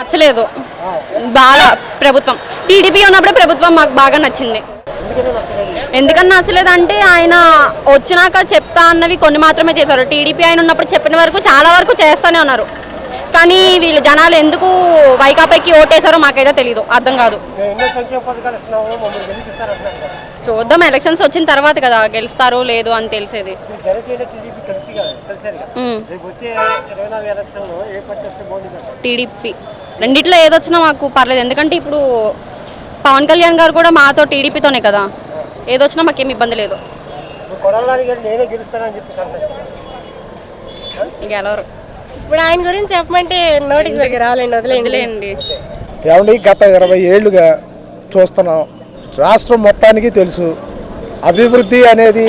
నచ్చలేదు. బాగా ప్రభుత్వం. టీడీపీ ఉన్నప్పుడే ప్రభుత్వం మాకు బాగా నచ్చింది. ఎందుకని నచ్చలేదు అంటే ఆయన వచ్చినాక చెప్తా అన్నవి కొన్ని మాత్రమే చేశారు. టీడీపీ ఆయన ఉన్నప్పుడు చెప్పిన వరకు చాలా వరకు చేస్తూనే ఉన్నారు. కానీ వీళ్ళు జనాలు ఎందుకు వైకాపాకి ఓటేశారో మాకైతే తెలియదు అర్థం కాదు. చూద్దాం. ఎలక్షన్స్ వచ్చిన తర్వాత కదా గెలుస్తారో లేదు అని తెలిసేది. టీడీపీ. రెండిట్లో ఏదొచ్చినా మాకు పర్లేదు. ఎందుకంటే ఇప్పుడు పవన్ కళ్యాణ్ గారు కూడా మాతో టీడీపీతోనే కదా. ఏదొచ్చినా మాకేం ఇబ్బంది లేదు. గెలవరు ఇప్పుడు ఆయన గురించి చెప్పమంటే నోటికి దగ్గర రావాలండి వదిలేండి ఏమండి గత ఇరవై ఏళ్ళుగా చూస్తున్నాం. రాష్ట్రం మొత్తానికి తెలుసు. అభివృద్ధి అనేది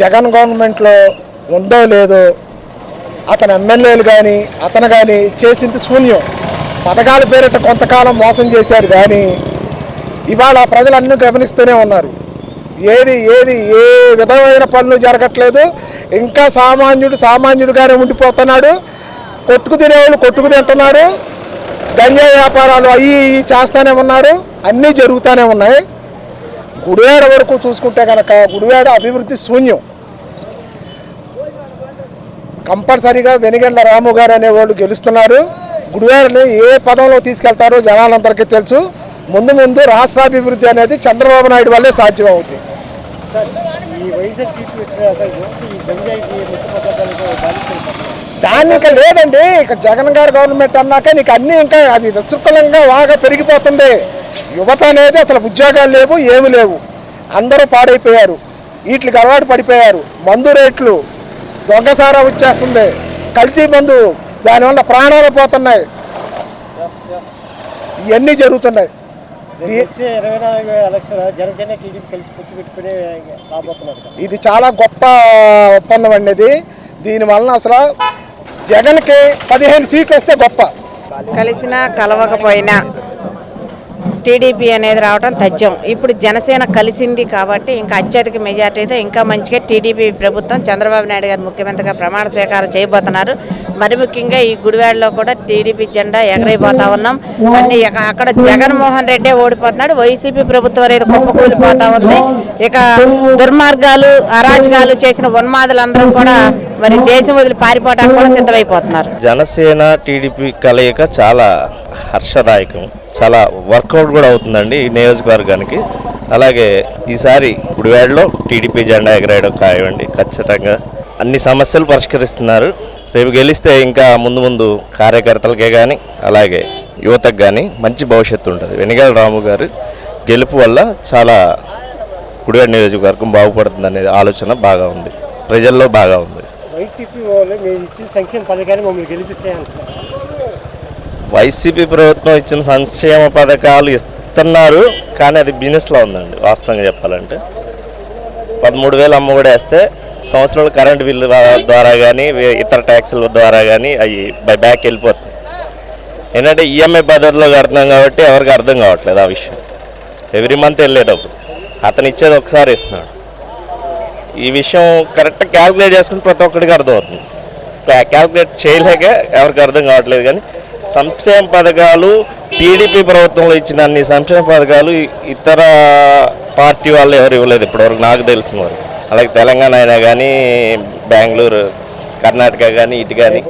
జగన్ గవర్నమెంట్లో ఉందో లేదో అతని ఎమ్మెల్యేలు కానీ అతను కానీ చేసింది శూన్యం. పథకాల పేరిట కొంతకాలం మోసం చేశారు కానీ ఇవాళ ప్రజలన్నీ గమనిస్తూనే ఉన్నారు. ఏది ఏది ఏ విధమైన పనులు జరగట్లేదు. ఇంకా సామాన్యుడు సామాన్యుడుగానే ఉండిపోతున్నాడు. కొట్టుకు తినేవాళ్ళు కొట్టుకు తింటున్నారు. గంజా వ్యాపారాలు అవి ఇవి చేస్తూనే ఉన్నారు. అన్నీ జరుగుతూనే ఉన్నాయి. గుడివాడ వరకు చూసుకుంటే కనుక గుడివాడ అభివృద్ధి శూన్యం. కంపల్సరీగా వెనిగండ్ల రాము గారు అనేవాళ్ళు గెలుస్తున్నారు. గుడివాడని ఏ పదంలో తీసుకెళ్తారో జనాలందరికీ తెలుసు. ముందు ముందు రాష్ట్రాభివృద్ధి అనేది చంద్రబాబు నాయుడు వల్లే సాధ్యం అవుతుంది దాన్ని ఇంకా లేదండి. ఇక జగన్ గారు గవర్నమెంట్ అన్నాక నీకు అన్నీ ఇంకా అది విశృంఖలంగా బాగా పెరిగిపోతుంది. యువత అనేది అసలు ఉద్యోగాలు లేవు ఏమి లేవు. అందరూ పాడైపోయారు. వీటికి అలవాటు పడిపోయారు. మందు రేట్లు దొంగసారా వచ్చేస్తుంది. కల్తీ మందు దానివల్ల ప్రాణాలు పోతున్నాయి. ఇవన్నీ జరుగుతున్నాయి. ఇది చాలా గొప్ప ఒప్పందం అండి ఇది. దీనివలన అసలు జగన్కి పదిహేను సీట్లు వస్తే గొప్ప. కలిసినా కలవకపోయినా టీడీపీ అనేది రావడం తథ్యం. ఇప్పుడు జనసేన కలిసింది కాబట్టి ఇంకా అత్యధిక మెజార్టీతో ఇంకా మంచిగా టీడీపీ ప్రభుత్వం చంద్రబాబు నాయుడు గారు ముఖ్యమంత్రిగా ప్రమాణ స్వీకారం చేయబోతున్నారు. మరి ముఖ్యంగా ఈ గుడివాడలో కూడా టీడీపీ జెండా ఎగరైపోతా ఉన్నాం. అన్ని ఇక అక్కడ జగన్మోహన్ రెడ్డే ఓడిపోతున్నాడు. వైసీపీ ప్రభుత్వం అనేది కుప్పకూలిపోతా ఉంది. ఇక దుర్మార్గాలు అరాచకాలు చేసిన ఉన్మాదులందరూ కూడా మరి దేశం వదిలి పారిపోవడానికి కూడా సిద్ధమైపోతున్నారు. జనసేన టీడీపీ కలయిక చాలా హర్షదాయకం. చాలా వర్కౌట్ కూడా అవుతుందండి ఈ నియోజకవర్గానికి. అలాగే ఈసారి గుడివాడలో టీడీపీ జెండా ఎగరేయడం ఖాయమండి ఖచ్చితంగా. అన్ని సమస్యలు పరిష్కరిస్తున్నారు. రేపు గెలిస్తే ఇంకా ముందు ముందు కార్యకర్తలకే కానీ అలాగే యువతకు కానీ మంచి భవిష్యత్తు ఉంటుంది. వెనిగల రాము గారు గెలుపు వల్ల చాలా గుడివాడ నియోజకవర్గం బాగుపడుతుంది అనే ఆలోచన బాగా ఉంది. ప్రజల్లో బాగా ఉంది. వైసీపీ వాళ్ళు మీరు ఇచ్చిన సంక్షేమ పథకాన్ని మమ్మల్ని గెలిపిస్తాయి అంటున్నారు. వైసీపీ ప్రభుత్వం ఇచ్చిన సంక్షేమ పథకాలు ఇస్తున్నారు కానీ అది బిజినెస్లో ఉందండి వాస్తవంగా చెప్పాలంటే. పదమూడు వేలు అమ్మ కూడా వేస్తే సంవత్సరాలు కరెంట్ బిల్లు ద్వారా కానీ ఇతర ట్యాక్సుల ద్వారా కానీ అవి బై బ్యాక్ వెళ్ళిపోతుంది. ఏంటంటే ఈఎంఐ పద్ధతిలో కడుతున్నాం కాబట్టి ఎవరికి అర్థం కావట్లేదు ఆ విషయం. ఎవ్రీ మంత్ వెళ్ళేటప్పుడు. అతను ఇచ్చేది ఒకసారి ఇస్తున్నాడు. ఈ విషయం కరెక్ట్ క్యాల్కులేట్ చేసుకుని ప్రతి ఒక్కడికి అర్థమవుతుంది. క్యా- క్యాల్కులేట్ చేయలేక ఎవరికి అర్థం కావట్లేదు కానీ సంక్షేమ పథకాలు టీడీపీ ప్రభుత్వంలో ఇచ్చిన అన్ని సంక్షేమ పథకాలు ఇతర పార్టీ వాళ్ళు ఎవరు ఇవ్వలేదు ఇప్పటివరకు నాకు తెలిసిన వరకు. అలాగే తెలంగాణ అయినా కానీ బెంగళూరు కర్ణాటక కానీ ఇటు కానీ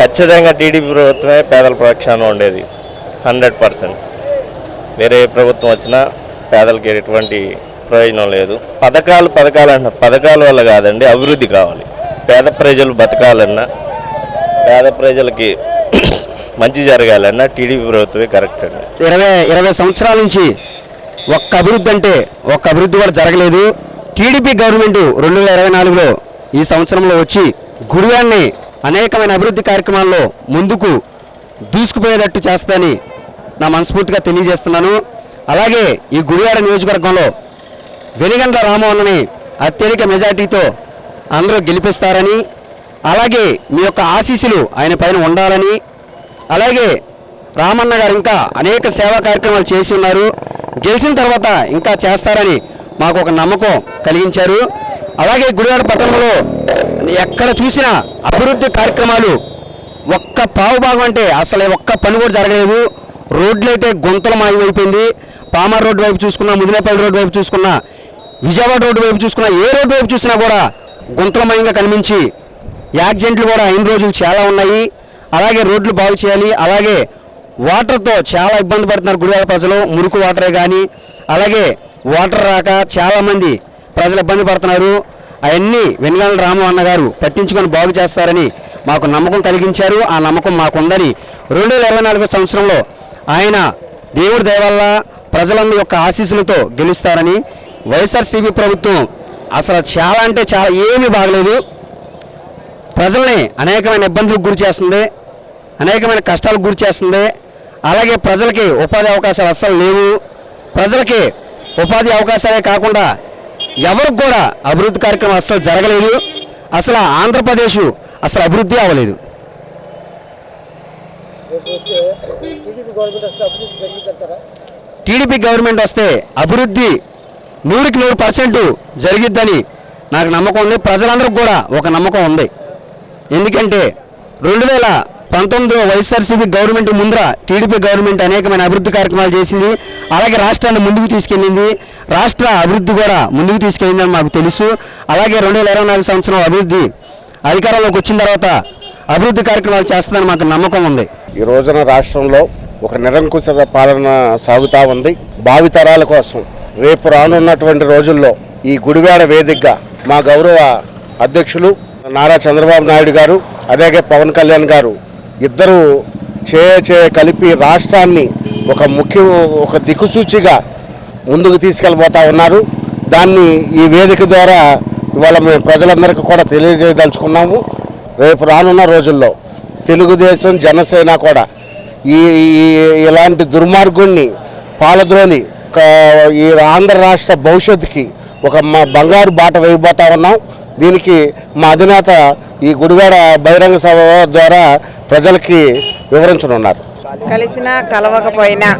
ఖచ్చితంగా టీడీపీ ప్రభుత్వమే పేదల పక్షాన ఉండేది. Hundred percent. వేరే ప్రభుత్వం వచ్చినా పేదలకి ఎటువంటి ప్రయోజనం లేదు. పథకాలు పథకాలు అంటున్నారు పథకాల వల్ల కాదండి అభివృద్ధి కావాలి. పేద ప్రజలు బతకాలన్నా పేద ప్రజలకి మంచి జరగాలన్నా టీడీపీ ప్రభుత్వమే కరెక్ట్ అండి. ఇరవై ఇరవై సంవత్సరాల నుంచి ఒక్క అభివృద్ధి అంటే ఒక్క అభివృద్ధి కూడా జరగలేదు. టీడీపీ గవర్నమెంట్ రెండు వేల ఇరవై నాలుగులో ఈ సంవత్సరంలో వచ్చి గుడివాన్ని అనేకమైన అభివృద్ధి కార్యక్రమాల్లో ముందుకు దూసుకుపోయేటట్టు చేస్తుందని నా మనస్ఫూర్తిగా తెలియజేస్తున్నాను. అలాగే ఈ గుడివాడ నియోజకవర్గంలో వెలిగండ్ల రామోహన్ని అత్యధిక మెజార్టీతో అందరూ గెలిపిస్తారని అలాగే మీ యొక్క ఆశీస్సులు ఆయన పైన ఉండాలని అలాగే రామన్న గారు ఇంకా అనేక సేవా కార్యక్రమాలు చేసి ఉన్నారు. గెలిచిన తర్వాత ఇంకా చేస్తారని మాకు ఒక నమ్మకం కలిగించారు. అలాగే గుడివాడ పట్టణంలో ఎక్కడ చూసినా అభివృద్ధి కార్యక్రమాలు ఒక్క పావు భాగం అంటే అసలు ఒక్క పని కూడా జరగలేదు. రోడ్లు అయితే గుంతలు మాయమైపోయింది. పామర్ రోడ్డు వైపు చూసుకున్నా ముదినేపల్లి రోడ్డు వైపు చూసుకున్నా విజయవాడ రోడ్డు వైపు చూసుకున్నా ఏ రోడ్డు వైపు చూసినా కూడా గుంతలమయంగా కనిపించి యాక్సిడెంట్లు కూడా అయిన రోజులు చాలా ఉన్నాయి. అలాగే రోడ్లు బాగు చేయాలి. అలాగే వాటర్తో చాలా ఇబ్బంది పడుతున్నారు గుడివాడ ప్రజలు. మురుకు వాటరే కానీ అలాగే వాటర్ రాక చాలామంది ప్రజలు ఇబ్బంది పడుతున్నారు. అవన్నీ వెనుగాల రాము అన్నగారు పట్టించుకొని బాగు చేస్తారని మాకు నమ్మకం కలిగించారు. ఆ నమ్మకం మాకుందని రెండు వేల ఇరవై నాలుగో సంవత్సరంలో ఆయన దేవుడి దయవల్ల ప్రజలందరి యొక్క ఆశీస్సులతో గెలుస్తారని వైఎస్ఆర్సీపీ ప్రభుత్వం అసలు చాలా అంటే చాలా ఏమీ బాగలేదు. ప్రజల్ని అనేకమైన ఇబ్బందులకు గురి చేస్తుంది. అనేకమైన కష్టాలకు గురి చేస్తుంది. అలాగే ప్రజలకి ఉపాధి అవకాశాలు అస్సలు లేవు. ప్రజలకి ఉపాధి అవకాశాలే కాకుండా ఎవరికి కూడా అభివృద్ధి కార్యక్రమం అస్సలు జరగలేదు. అసలు ఆంధ్రప్రదేశ్ అసలు అభివృద్ధి అవ్వలేదు. టీడీపీ గవర్నమెంట్ వస్తే అభివృద్ధి నూరుకి నూరు పర్సెంట్ జరిగిద్దని నాకు నమ్మకం ఉంది. ప్రజలందరికీ కూడా ఒక నమ్మకం ఉంది. ఎందుకంటే రెండు వేల పంతొమ్మిదిలో వైఎస్ఆర్సీపీ గవర్నమెంట్ ముందర టీడీపీ గవర్నమెంట్ అనేకమైన అభివృద్ధి కార్యక్రమాలు చేసింది. అలాగే రాష్ట్రాన్ని ముందుకు తీసుకెళ్ళింది. రాష్ట్ర అభివృద్ధి కూడా ముందుకు తీసుకెళ్ళిందని మాకు తెలుసు. అలాగే రెండు వేల ఇరవై నాలుగు సంవత్సరం అభివృద్ధి అధికారంలోకి వచ్చిన తర్వాత అభివృద్ధి కార్యక్రమాలు చేస్తుందని మాకు నమ్మకం ఉంది. ఈ రోజున రాష్ట్రంలో ఒక నిరంకుశ పాలన సాగుతూ ఉంది. భావితరాల కోసం రేపు రానున్నటువంటి రోజుల్లో ఈ గుడివాడ వేదికగా మా గౌరవ అధ్యక్షులు నారా చంద్రబాబు నాయుడు గారు అలాగే పవన్ కళ్యాణ్ గారు ఇద్దరు చేయ చేయ కలిపి రాష్ట్రాన్ని ఒక ముఖ్య ఒక దిక్కుసూచిగా ముందుకు తీసుకెళ్ళబోతా ఉన్నారు. దాన్ని ఈ వేదిక ద్వారా ఇవాళ మేము ప్రజలందరికీ కూడా తెలియజేయదలుచుకున్నాము. రేపు రానున్న రోజుల్లో తెలుగుదేశం జనసేన కూడా ఈ ఈ- ఇలాంటి దుర్మార్గుణ్ణి పాలద్రోలి ఈ ఆంధ్ర రాష్ట్ర భవిష్యత్తుకి ఒక మా బంగారు బాట వేయబోతా ఉన్నాం. దీనికి మా అధినేత ఈ గుడివాడ బహిరంగ సభ ద్వారా ప్రజలకి వివరించనున్నారు. కలిసినా కలవకపోయినా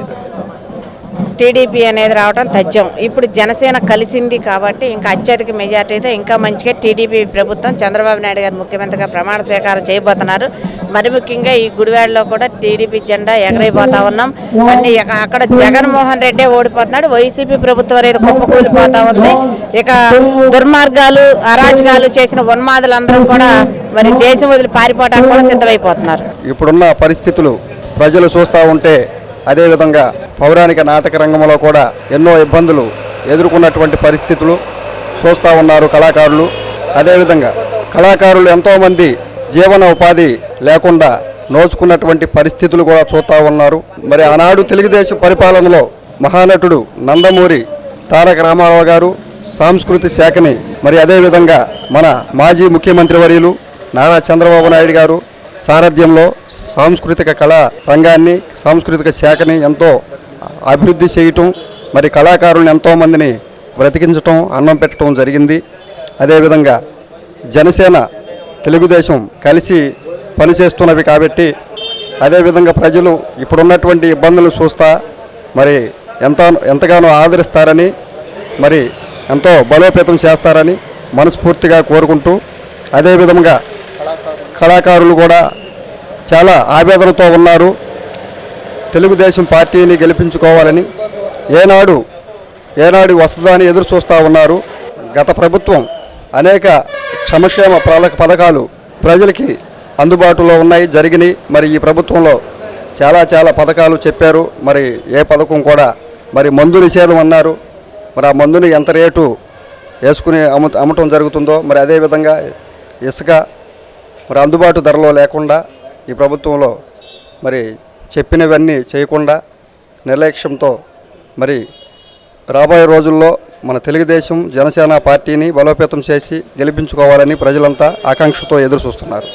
టీడీపీ అనేది రావడం తథ్యం. ఇప్పుడు జనసేన కలిసింది కాబట్టి ఇంకా అత్యధిక మెజార్టీతో ఇంకా మంచిగా టీడీపీ ప్రభుత్వం చంద్రబాబు నాయుడు గారు ముఖ్యమంత్రిగా ప్రమాణ స్వీకారం చేయబోతున్నారు. మరి ముఖ్యంగా ఈ గుడివాడలో కూడా టీడీపీ జెండా ఎగరైపోతా ఉన్నాం. అన్ని ఇక అక్కడ జగన్మోహన్ రెడ్డి ఓడిపోతున్నాడు. వైసీపీ ప్రభుత్వం అనేది కుప్పకూలిపోతా ఉంది. ఇక దుర్మార్గాలు అరాజకాలు చేసిన ఉన్మాదులందరూ కూడా మరి దేశం వదిలి పారిపోవడానికి కూడా సిద్ధమైపోతున్నారు. ఇప్పుడున్న పరిస్థితులు ప్రజలు చూస్తూ ఉంటే అదేవిధంగా పౌరాణిక నాటక రంగంలో కూడా ఎన్నో ఇబ్బందులు ఎదుర్కొన్నటువంటి పరిస్థితులు చూస్తూ ఉన్నారు కళాకారులు. అదేవిధంగా కళాకారులు ఎంతోమంది జీవన ఉపాధి లేకుండా నోచుకున్నటువంటి పరిస్థితులు కూడా చూస్తూ ఉన్నారు. మరి ఆనాడు తెలుగుదేశం పరిపాలనలో మహానటుడు నందమూరి తారక రామారావు గారు సాంస్కృతిక శాఖని మరి అదేవిధంగా మన మాజీ ముఖ్యమంత్రి వర్యులు నారా చంద్రబాబు నాయుడు గారు సారథ్యంలో సాంస్కృతిక కళా రంగాన్ని సాంస్కృతిక శాఖని ఎంతో అభివృద్ధి చేయటం మరి కళాకారులను ఎంతోమందిని బ్రతికించటం అన్నం పెట్టడం జరిగింది. అదేవిధంగా జనసేన తెలుగుదేశం కలిసి పనిచేస్తున్నవి కాబట్టి అదేవిధంగా ప్రజలు ఇప్పుడున్నటువంటి ఇబ్బందులు చూస్తా మరి ఎంత ఎంతగానో ఆదరిస్తారని మరి ఎంతో బలోపేతం చేస్తారని మనస్ఫూర్తిగా కోరుకుంటూ అదేవిధంగా కళాకారులు కూడా చాలా ఆవేదనతో ఉన్నారు. తెలుగుదేశం పార్టీని గెలిపించుకోవాలని ఏనాడు ఏనాడు వస్తుందని ఎదురు చూస్తూ ఉన్నారు. గత ప్రభుత్వం అనేక క్షమక్షేమ పథకాలు ప్రజలకి అందుబాటులో ఉన్నాయి జరిగినాయి. మరి ఈ ప్రభుత్వంలో చాలా చాలా పథకాలు చెప్పారు. మరి ఏ పథకం కూడా మరి మందు నిషేధం అన్నారు. మరి ఆ మందుని ఎంత రేటు వేసుకుని అమ్ము అమ్మటం జరుగుతుందో మరి అదేవిధంగా ఇసుక మరి అందుబాటు ధరలో లేకుండా ఈ ప్రభుత్వంలో మరి చెప్పినవన్నీ చేయకుండా నిర్లక్ష్యంతో మరి రాబోయే రోజుల్లో మన తెలుగుదేశం జనసేన పార్టీని బలోపేతం చేసి గెలిపించుకోవాలని ప్రజలంతా ఆకాంక్షతో ఎదురు చూస్తున్నారు